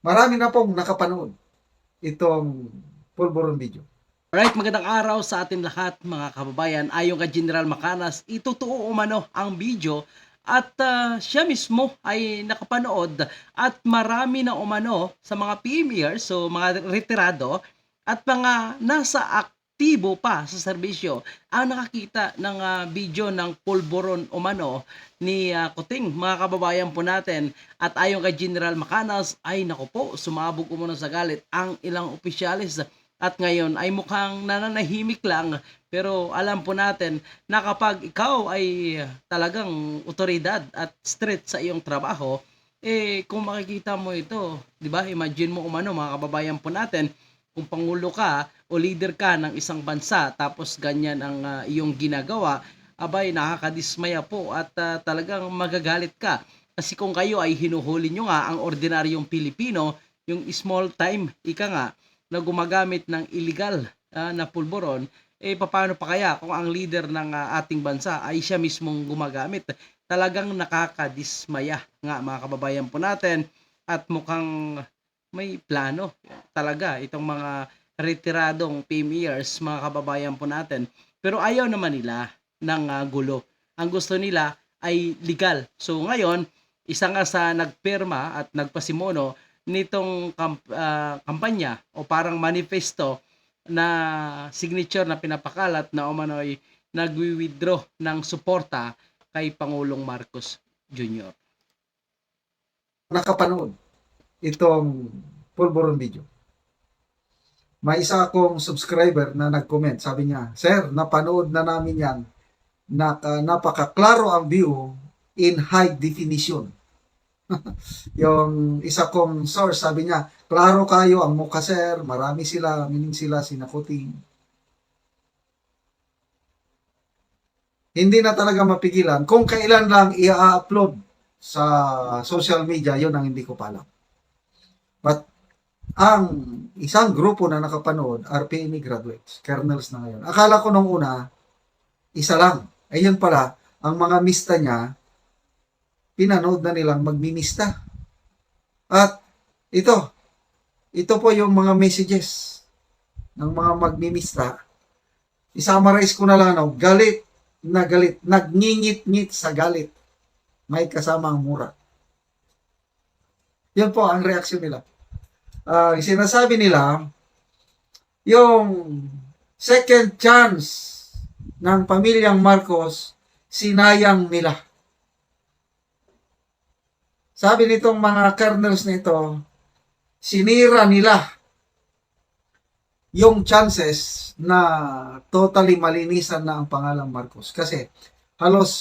Marami na pong nakapanood itong pulburon video. Alright, magandang araw sa atin lahat mga kababayan. Ayon kay General Macanas, itutuo umano ang video at ah, siya mismo ay nakapanood at marami na umano sa mga PMER, so mga retirado at mga nasa aktibo pa sa serbisyo. Ang nakakita ng ah, video ng pulburon umano ni ah, Kuting, mga kababayan po natin. At ayon kay General Macanas, ay naku po, sumabog umano sa galit ang ilang opisyalis at ngayon ay mukhang nananahimik lang. Pero alam po natin na kapag ikaw ay talagang otoridad at strict sa iyong trabaho eh kung makikita mo ito 'di ba imagine mo umano mga kababayan po natin kung pangulo ka o leader ka ng isang bansa tapos ganyan ang ah, iyong ginagawa abay nakakadismaya po at ah, talagang magagalit ka kasi kung kayo ay hinuhuli nyo nga ang ordinaryong Pilipino yung small time ika nga na gumagamit ng illegal ah, na pulboron, eh paano pa kaya kung ang leader ng ah, ating bansa ay siya mismong gumagamit? Talagang nakakadismaya nga mga kababayan po natin at mukhang may plano talaga itong mga retiradong PMEers mga kababayan po natin. Pero ayaw naman nila ng ah, gulo. Ang gusto nila ay legal. So ngayon, isa nga sa nagpirma at nagpasimono nitong kamp- ah, kampanya o parang manifesto na signature na pinapakalat na umano'y nagwi-withdraw ng suporta kay Pangulong Marcos Jr. Nakapanood itong pulburon video. May isa akong subscriber na nag-comment. Sabi niya, Sir, napanood na namin yan. Naka, napakaklaro ang view in high definition. yung isa kong source, sabi niya, klaro kayo ang mukha sir, marami sila, meaning sila sinakuting. Hindi na talaga mapigilan. Kung kailan lang i-upload sa social media, yun ang hindi ko pa alam. But ang isang grupo na nakapanood, RPME graduates, kernels na ngayon. Akala ko nung una, isa lang. Ayun pala, ang mga mista niya, pinanood na nilang magmimista. At ito, ito po yung mga messages ng mga magmimista. I-summarize ko na lang, no? galit na galit, nagngingit-ngit sa galit. May kasamang mura. Yun po ang reaksyon nila. Ah, sinasabi nila, yung second chance ng pamilyang Marcos, sinayang nila. Sabi nitong mga kernels nito, sinira nila yung chances na totally malinisan na ang pangalang Marcos. Kasi halos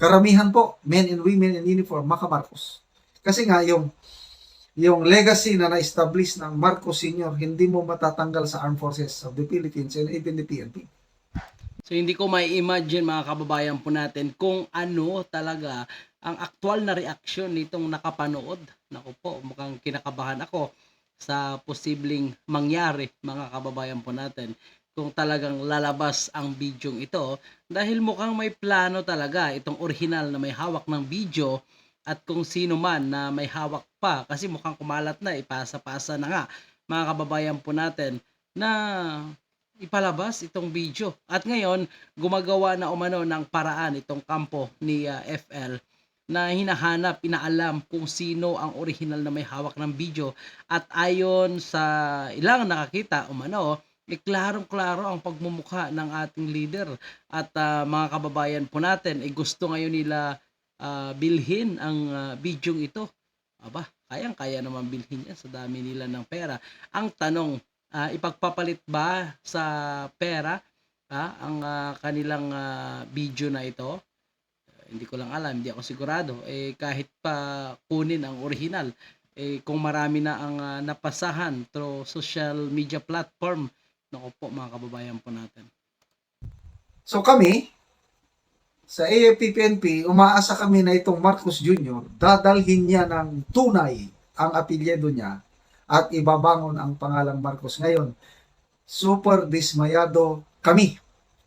karamihan po, men and women in uniform, maka Marcos. Kasi nga yung yung legacy na na-establish ng Marcos Sr., hindi mo matatanggal sa Armed Forces of the Philippines and even the PNP. So hindi ko may imagine mga kababayan po natin kung ano talaga ang aktual na reaksyon nitong nakapanood. Naku po, mukhang kinakabahan ako sa posibleng mangyari mga kababayan po natin kung talagang lalabas ang bidyong ito dahil mukhang may plano talaga itong original na may hawak ng video at kung sino man na may hawak pa kasi mukhang kumalat na ipasa-pasa na nga mga kababayan po natin na ipalabas itong video. At ngayon, gumagawa na umano ng paraan itong kampo ni ah, FL na hinahanap, inaalam kung sino ang original na may hawak ng video. At ayon sa ilang nakakita, umano, eh, klarong-klaro ang pagmumukha ng ating leader. At ah, mga kababayan po natin, eh, gusto ngayon nila ah, bilhin ang ah, bidyong ito. Aba, kayang-kaya naman bilhin yan sa dami nila ng pera. Ang tanong, ah, ipagpapalit ba sa pera ah, ang ah, kanilang ah, video na ito? Eh, hindi ko lang alam, hindi ako sigurado. Eh, kahit pa kunin ang original, eh, kung marami na ang ah, napasahan through social media platform, naku po mga kababayan po natin. So kami, sa AFP-PNP, umaasa kami na itong Marcos Jr., dadalhin niya ng tunay ang apelyido niya at ibabangon ang pangalang Marcos. Ngayon, super dismayado kami,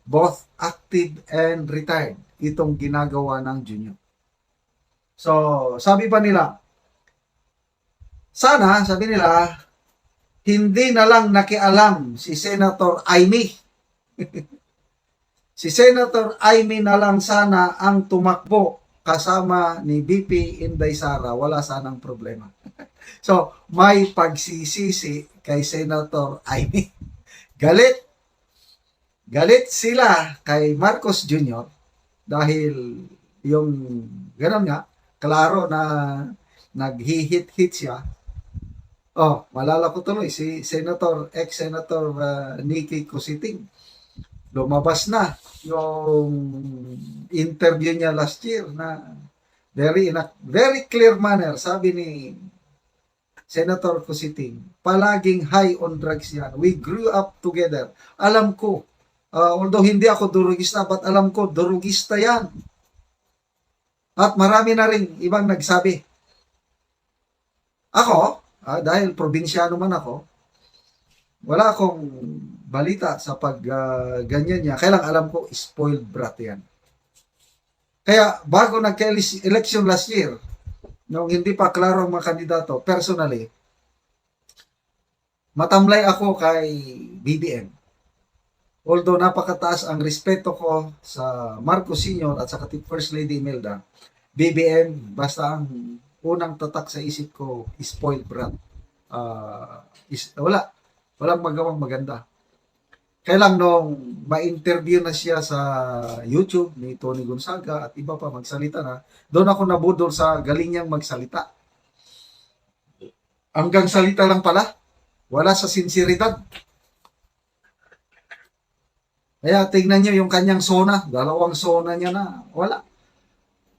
both active and retired, itong ginagawa ng Junior. So, sabi pa nila, Sana, sabi nila, hindi na lang nakialam si Senator Aimee. si Senator Aimee na lang sana ang tumakbo kasama ni BP Inday Sara. Wala sanang problema. so, may pagsisisi kay Senator Aimee. Galit. Galit sila kay Marcos Jr. dahil yung ganun nga, klaro na naghihit-hit siya. Oh, malala ko tuloy si Senator, ex-Senator uh, Nikki Cositing. Lumabas na yung interview niya last year na very in a very clear manner. Sabi ni Senator Cositing, palaging high on drugs yan. We grew up together. Alam ko, uh, although hindi ako durugista, but alam ko, durugista yan. At marami na rin ibang nagsabi. Ako, ah, dahil probinsyano man ako, wala akong balita sa pag ah, ganyan niya. Kailang alam ko, spoiled brat yan. Kaya bago nagka-election last year, nung hindi pa klaro ang mga kandidato, personally, matamlay ako kay BBM. Although napakataas ang respeto ko sa Marcos Sr. at sa kati First Lady Imelda, BBM, basta ang unang tatak sa isip ko, spoiled brat. Ah, is, wala. Walang magawang maganda. Kailang nung ma-interview na siya sa YouTube ni Tony Gonzaga at iba pa magsalita na, doon ako nabudol sa galing niyang magsalita. Hanggang salita lang pala. Wala sa sinseridad. Kaya tingnan niyo yung kanyang sona, dalawang sona niya na, wala.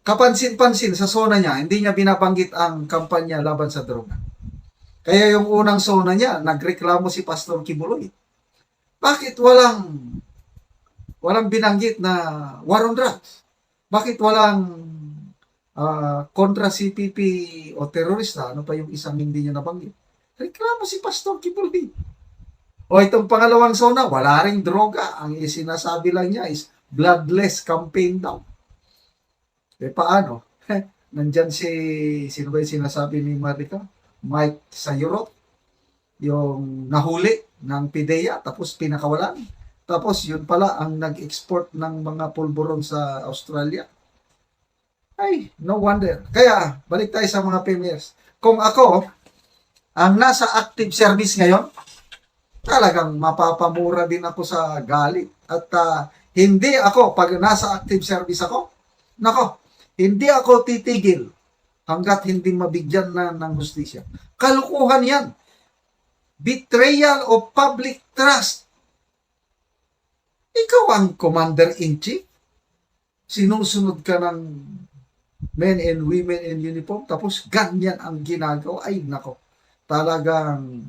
Kapansin-pansin sa sona niya, hindi niya binabanggit ang kampanya laban sa droga. Kaya yung unang sona niya, nagreklamo si Pastor Kibuloy. Bakit walang walang binanggit na war on drugs? Bakit walang ah, kontra CPP o terorista? Ano pa yung isang hindi niya nabanggit? Reklamo si Pastor Kibuloy. O itong pangalawang zona, wala ring droga. Ang sinasabi lang niya is bloodless campaign daw. Eh paano? Nandyan si, sino ba yung sinasabi ni Marika? Mike Sayurot. Yung nahuli ng PIDEA, tapos pinakawalan. Tapos yun pala ang nag-export ng mga pulburon sa Australia. Ay, no wonder. Kaya, balik tayo sa mga premiers. Kung ako, ang nasa active service ngayon, talagang mapapamura din ako sa galit. At ah, hindi ako, pag nasa active service ako, nako, hindi ako titigil hanggat hindi mabigyan na ng hustisya. Kalukuhan yan. Betrayal of public trust. Ikaw ang commander-in-chief. Sinusunod ka ng men and women in uniform, tapos ganyan ang ginagawa. Ay, nako. Talagang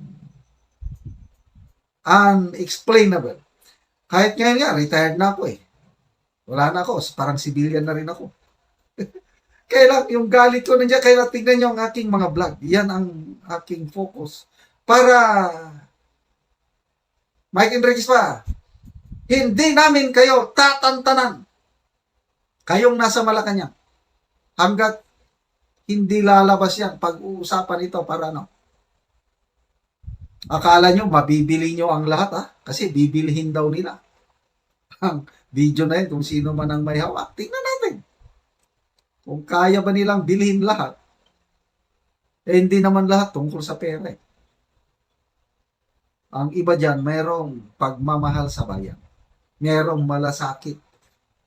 unexplainable. Kahit ngayon nga, retired na ako eh. Wala na ako, parang civilian na rin ako. Kailan yung galit ko nandiyan, kaya tignan nyo ang aking mga vlog. Yan ang aking focus. Para, Mike Enriquez pa, hindi namin kayo tatantanan. Kayong nasa Malacanang. Hanggat hindi lalabas yan. Pag-uusapan ito para ano, Akala nyo, mabibili nyo ang lahat ha? Kasi bibilihin daw nila. Ang video na yun, kung sino man ang may hawak, tingnan natin. Kung kaya ba nilang bilhin lahat, eh hindi naman lahat tungkol sa pera. eh. Ang iba dyan, mayroong pagmamahal sa bayan. Mayroong malasakit.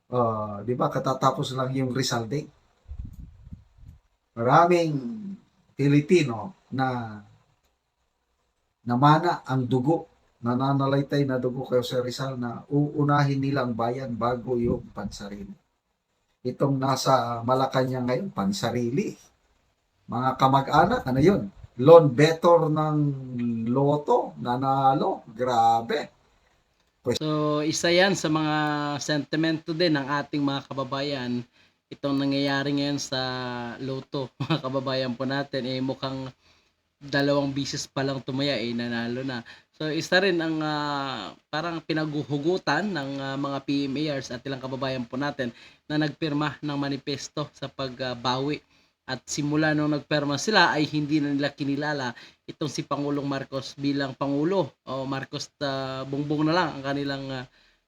Ah, di ba, katatapos lang yung Rizal Day. Maraming Pilipino na namana ang dugo, nananalaytay na dugo kayo sa Rizal na uunahin nila ang bayan bago yung pansarili. Itong nasa Malacanang ngayon, pansarili. Mga kamag-anak, ano yun? Loan better ng loto, nanalo, grabe. So, isa yan sa mga sentimento din ng ating mga kababayan. Itong nangyayari ngayon sa Loto, mga kababayan po natin, eh mukhang dalawang bisis pa lang tumaya eh nanalo na. So isa rin ang ah, parang pinaguhugutan ng ah, mga PMAers at ilang kababayan po natin na nagpirma ng manifesto sa pagbawi At simula nung nagperma sila ay hindi na nila kinilala itong si Pangulong Marcos bilang Pangulo. O Marcos uh, Bongbong na lang ang kanilang uh,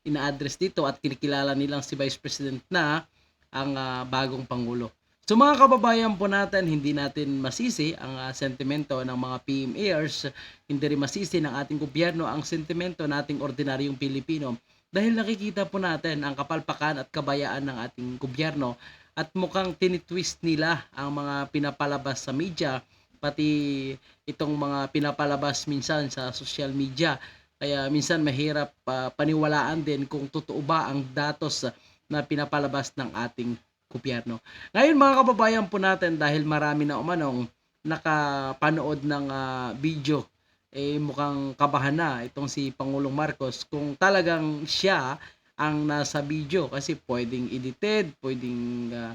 ina-address dito at kinikilala nilang si Vice President na ang uh, bagong Pangulo. So mga kababayan po natin, hindi natin masisi ang uh, sentimento ng mga PMAers, hindi rin masisi ng ating gobyerno ang sentimento nating ordinaryong Pilipino dahil nakikita po natin ang kapalpakan at kabayaan ng ating gobyerno at mukhang tinitwist nila ang mga pinapalabas sa media pati itong mga pinapalabas minsan sa social media kaya minsan mahirap uh, paniwalaan din kung totoo ba ang datos na pinapalabas ng ating gobyerno. Ngayon mga kababayan po natin dahil marami na umanong nakapanood ng uh, video eh mukhang kabahan na itong si Pangulong Marcos kung talagang siya ang nasa video kasi pwedeng edited, pwedeng uh,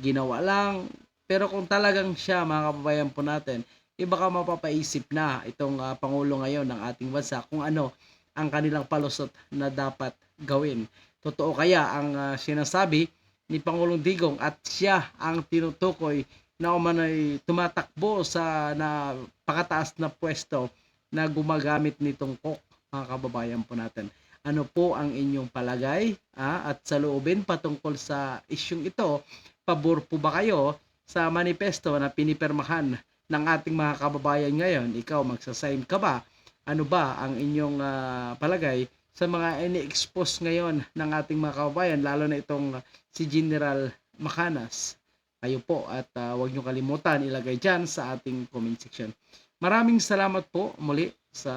ginawa lang. Pero kung talagang siya mga kababayan po natin, eh baka mapapaisip na itong uh, Pangulo ngayon ng ating bansa kung ano ang kanilang palusot na dapat gawin. Totoo kaya ang uh, sinasabi ni Pangulong Digong at siya ang tinutukoy na umano'y tumatakbo sa na pakataas na pwesto na gumagamit nitong kok mga kababayan po natin. Ano po ang inyong palagay ah, at sa loobin patungkol sa isyong ito? Pabor po ba kayo sa manifesto na pinipermahan ng ating mga kababayan ngayon? Ikaw magsasign ka ba? Ano ba ang inyong uh, palagay sa mga ini-expose ngayon ng ating mga kababayan lalo na itong si General Macanas? Kayo po at uh, huwag nyo kalimutan ilagay dyan sa ating comment section. Maraming salamat po muli sa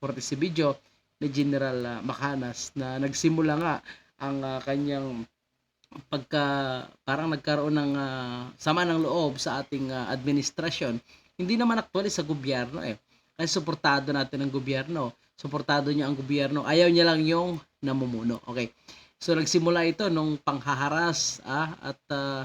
courtesy video ni General uh, Macanas na nagsimula nga ang uh, kanyang pagka parang nagkaroon ng uh, sama ng loob sa ating uh, administrasyon. Hindi naman actually sa gobyerno eh. Kasi suportado natin ang gobyerno. Suportado niya ang gobyerno. Ayaw niya lang yung namumuno. Okay. So nagsimula ito nung panghaharas ah, at uh,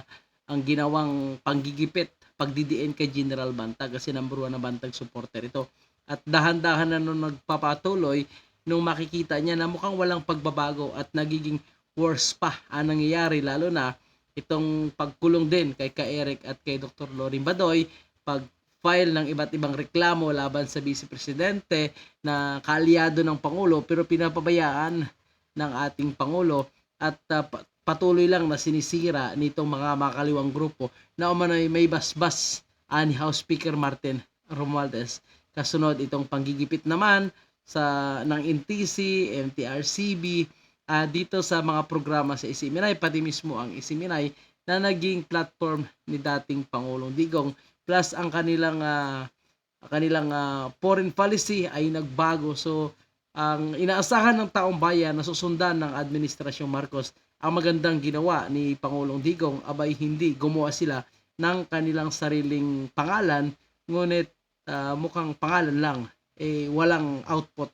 ang ginawang panggigipit pagdidiin kay General Bantag kasi number one na Bantag supporter ito. At dahan-dahan na nung nagpapatuloy nung makikita niya na mukhang walang pagbabago at nagiging worse pa ang nangyayari lalo na itong pagkulong din kay Ka Eric at kay Dr. Lorin Badoy pag file ng iba't ibang reklamo laban sa Vice Presidente na kaalyado ng Pangulo pero pinapabayaan ng ating Pangulo at uh, patuloy lang na sinisira nitong mga makaliwang grupo na umano'y may basbas ani House Speaker Martin Romualdez. Kasunod itong panggigipit naman sa ng NTC, MTRCB, uh, dito sa mga programa sa Isiminay, pati mismo ang Isiminay na naging platform ni dating Pangulong Digong. Plus ang kanilang uh, kanilang uh, foreign policy ay nagbago. So ang inaasahan ng taong bayan na susundan ng administrasyong Marcos ang magandang ginawa ni Pangulong Digong. Abay hindi gumawa sila ng kanilang sariling pangalan ngunit uh, mukhang pangalan lang eh walang output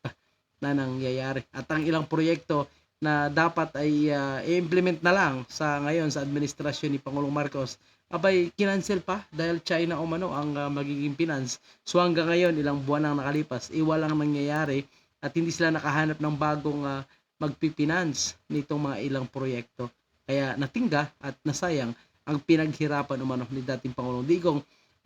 na nangyayari. At ang ilang proyekto na dapat ay uh, i-implement na lang sa ngayon sa administrasyon ni Pangulong Marcos abay kinansel pa dahil China umano ang uh, magiging finance. So hanggang ngayon ilang buwan nang nakalipas eh walang nangyayari at hindi sila nakahanap ng bagong uh, magpipinance nitong mga ilang proyekto. Kaya natingga at nasayang ang pinaghirapan umano ni dating Pangulong Digong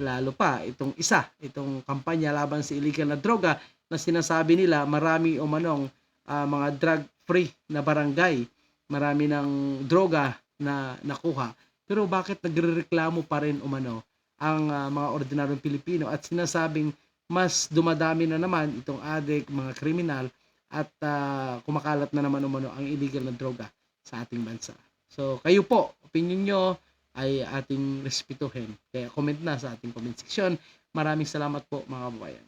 lalo pa itong isa itong kampanya laban sa illegal na droga na sinasabi nila marami umanong uh, mga drug free na barangay. Marami ng droga na nakuha. Pero bakit nagrereklamo pa rin umano ang uh, mga ordinaryong Pilipino at sinasabing mas dumadami na naman itong adik, mga kriminal at uh, kumakalat na naman umano ang illegal na droga sa ating bansa. So kayo po, opinion nyo ay ating respetuhin. Kaya comment na sa ating comment section. Maraming salamat po mga kababayan.